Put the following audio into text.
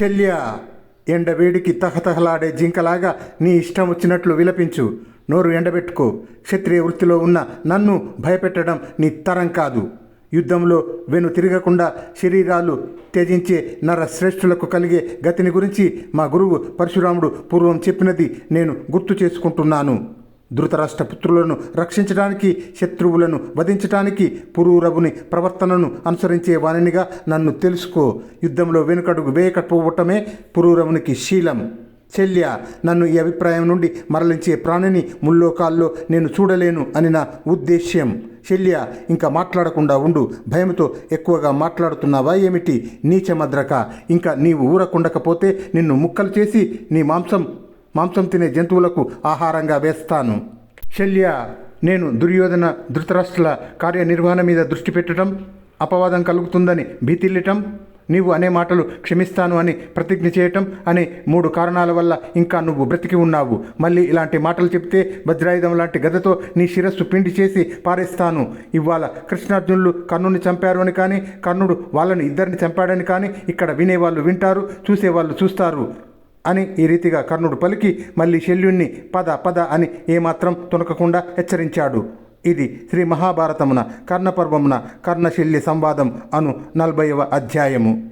శల్య ఎండవేడికి తహతహలాడే జింకలాగా నీ ఇష్టం వచ్చినట్లు విలపించు. నోరు ఎండబెట్టుకో. క్షత్రియ వృత్తిలో ఉన్న నన్ను భయపెట్టడం నీ తరం కాదు. యుద్ధంలో వెను తిరగకుండా శరీరాలు త్యజించే నర శ్రేష్ఠులకు కలిగే గతిని గురించి మా గురువు పరశురాముడు పూర్వం చెప్పినది నేను గుర్తు చేసుకుంటున్నాను. ధృతరాష్ట్ర పుత్రులను రక్షించడానికి శత్రువులను వధించడానికి పురూరవుని ప్రవర్తనను అనుసరించే వానినిగా నన్ను తెలుసుకో. యుద్ధంలో వెనుకడుగు వేయకపోవటమే పురూరవునికి శీలం. శల్య నన్ను ఈ అభిప్రాయం నుండి మరలించే ప్రాణిని ముల్లోకాల్లో నేను చూడలేను అని నా ఉద్దేశ్యం. శల్య ఇంకా మాట్లాడకుండా ఉండు. భయంతో ఎక్కువగా మాట్లాడుతున్నావా ఏమిటి? నీచమద్రక ఇంకా నీవు ఊరకుండకపోతే నిన్ను ముక్కలు చేసి నీ మాంసం మాంసం తినే జంతువులకు ఆహారంగా వేస్తాను. శల్య నేను దుర్యోధన ధృతరాష్ట్రుల కార్యనిర్వహణ మీద దృష్టి పెట్టడం అపవాదం కలుగుతుందని భీతిల్లటం నీవు అనే మాటలు క్షమిస్తాను అని ప్రతిజ్ఞ చేయటం అనే మూడు కారణాల వల్ల ఇంకా నువ్వు బ్రతికి ఉన్నావు. మళ్ళీ ఇలాంటి మాటలు చెప్తే వజ్రాయుధం లాంటి గదతో నీ శిరస్సు పిండి చేసి పారేస్తాను. ఇవాళ కృష్ణార్జునులు కర్ణుని చంపారు అని కానీ కర్ణుడు వాళ్ళని ఇద్దరిని చంపాడని కానీ ఇక్కడ వినేవాళ్ళు వింటారు చూసేవాళ్ళు చూస్తారు. అని ఈ రీతిగా కర్ణుడు పలికి మళ్ళీ శల్యుణ్ణి పద పద అని ఏమాత్రం తునకకుండా హెచ్చరించాడు. ఇది శ్రీ మహాభారతమున కర్ణపర్వమున కర్ణశల్య సంవాదం అను నలభైవ అధ్యాయము.